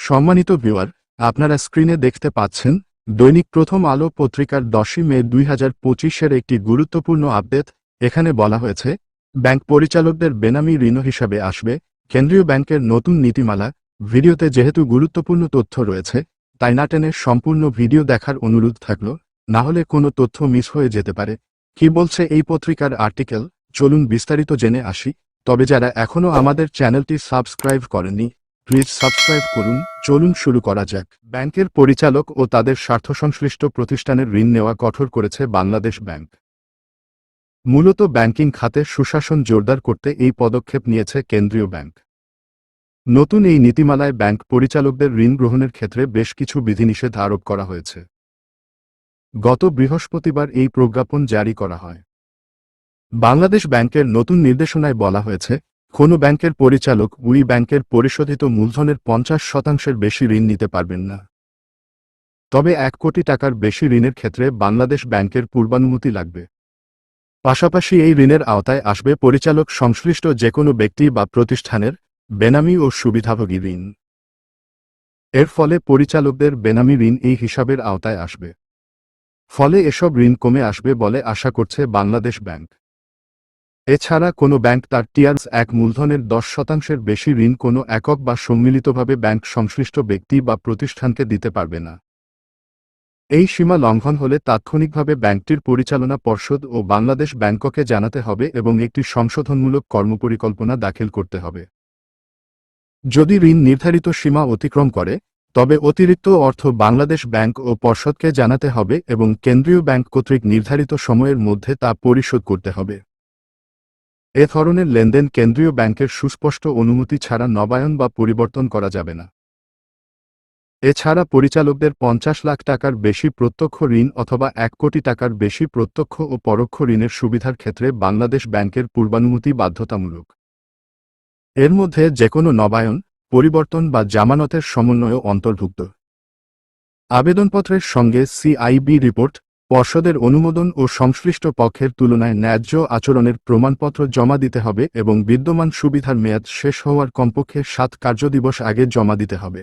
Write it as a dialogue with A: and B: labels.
A: সম্মানিত ভিউয়ার, আপনারা স্ক্রিনে দেখতে পাচ্ছেন, দৈনিক প্রথম আলো পত্রিকার দশই মে দুই হাজার পঁচিশের একটি গুরুত্বপূর্ণ আপডেট, এখানে বলা হয়েছে, ব্যাংক পরিচালকদের বেনামি ঋণ হিসাবে আসবে, কেন্দ্রীয় ব্যাংকের নতুন নীতিমালা, ভিডিওতে যেহেতু গুরুত্বপূর্ণ তথ্য রয়েছে, তাই না টেনে সম্পূর্ণ ভিডিও দেখার অনুরোধ থাকল, না হলে কোনো তথ্য মিস হয়ে যেতে পারে। কি বলছে এই পত্রিকার আর্টিকেল? চলুন বিস্তারিত জেনে আসি, তবে যারা এখনও আমাদের চ্যানেলটি সাবস্ক্রাইব করেননি প্লিজ সাবস্ক্রাইব করুন, চলুন শুরু করা যাক। ব্যাংকের পরিচালক ও তাদের স্বার্থসংশ্লিষ্ট প্রতিষ্ঠানের ঋণ নেওয়া কঠোর করেছে বাংলাদেশ ব্যাংক। মূলত ব্যাংকিং খাতে সুশাসন জোরদার করতে এই পদক্ষেপ নিয়েছে কেন্দ্রীয় ব্যাংক। নতুন এই নীতিমালায় ব্যাংক পরিচালকদের ঋণ গ্রহণের ক্ষেত্রে বেশ কিছু বিধিনিষেধ আরোপ করা হয়েছে। গত বৃহস্পতিবার এই প্রজ্ঞাপন জারি করা হয়। বাংলাদেশ ব্যাংকের নতুন নির্দেশনায় বলা হয়েছে কোনো ব্যাংকের পরিচালক উই ব্যাংকের পরিশোধিত মূলধনের পঞ্চাশ শতাংশের বেশি ঋণ নিতে পারবেন না। তবে এক কোটি টাকার বেশি ঋণের ক্ষেত্রে বাংলাদেশ ব্যাংকের পূর্বানুমতি লাগবে। পাশাপাশি এই ঋণের আওতায় আসবে পরিচালক সংশ্লিষ্ট যে কোনো ব্যক্তি বা প্রতিষ্ঠানের বেনামি ও সুবিধাভোগী ঋণ। এর ফলে পরিচালকদের বেনামি ঋণ এই হিসাবের আওতায় আসবে। ফলে এসব ঋণ কমে আসবে বলে আশা করছে বাংলাদেশ ব্যাংক। এছাড়া কোনো ব্যাংক তার টিয়ার্স এক মূলধনের দশ শতাংশের বেশি ঋণ কোনো একক বা সম্মিলিতভাবে ব্যাংক সংশ্লিষ্ট ব্যক্তি বা প্রতিষ্ঠানকে দিতে পারবে না। এই সীমা লঙ্ঘন হলে তাৎক্ষণিকভাবে ব্যাংকটির পরিচালনা পর্ষদ ও বাংলাদেশ ব্যাংককে জানাতে হবে এবং একটি সংশোধনমূলক কর্মপরিকল্পনা দাখিল করতে হবে। যদি ঋণ নির্ধারিত সীমা অতিক্রম করে, তবে অতিরিক্ত অর্থ বাংলাদেশ ব্যাংক ও পর্ষদকে জানাতে হবে এবং কেন্দ্রীয় ব্যাংক কর্তৃক নির্ধারিত সময়ের মধ্যে তা পরিশোধ করতে হবে। এ ধরনের লেনদেন কেন্দ্রীয় ব্যাংকের সুস্পষ্ট অনুমতি ছাড়া নবায়ন বা পরিবর্তন করা যাবে না। এছাড়া পরিচালকদের পঞ্চাশ লাখ টাকার বেশি প্রত্যক্ষ ঋণ অথবা এক কোটি টাকার বেশি প্রত্যক্ষ ও পরোক্ষ ঋণের সুবিধার ক্ষেত্রে বাংলাদেশ ব্যাংকের পূর্বানুমতি বাধ্যতামূলক। এর মধ্যে যেকোনো নবায়ন, পরিবর্তন বা জামানতের সমন্বয়ও অন্তর্ভুক্ত। আবেদনপত্রের সঙ্গে সিআইবি রিপোর্ট পর্ষদের অনুমোদন ও সংশ্লিষ্ট পক্ষের তুলনায় ন্যায্য আচরণের প্রমাণপত্র জমা দিতে হবে এবং বিদ্যমান সুবিধার মেয়াদ শেষ হওয়ার কমপক্ষে সাত কার্যদিবস আগে জমা দিতে হবে।